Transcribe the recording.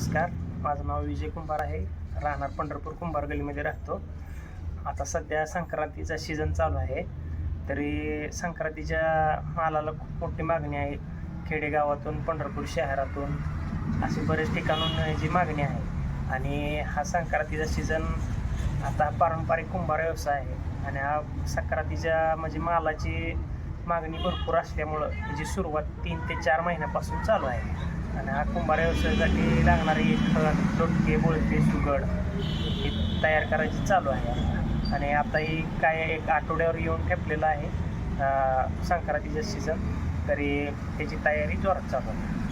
नमस्कार. माझं नाव विजय कुंभार आहे. राहणार पंढरपूर कुंभार गलीमध्ये राहतो. आता सध्या संक्रांतीचा सीझन चालू आहे. तरी संक्रांतीच्या मालाला खूप मोठी मागणी आहे. खेडेगावातून पंढरपूर शहरातून असे बरेच ठिकाणून जी मागणी आहे. आणि हा संक्रांतीचा सीझन आता पारंपरिक कुंभार व्यवसाय आहे. आणि हा संक्रांतीच्या म्हणजे मालाची मागणी भरपूर असल्यामुळं त्याची सुरुवात तीन ते चार महिन्यापासून चालू आहे. आणि हा कुंभार व्यवसायासाठी लागणारी खत लोटके बोळके सुगड. ही तयार करायची चालू आहे. आणि आता ही काय एक आठवड्यावर येऊन ठेपलेलं आहे संक्रांतीचं सीझन तरी त्याची तयारी जोरात चालू आहे.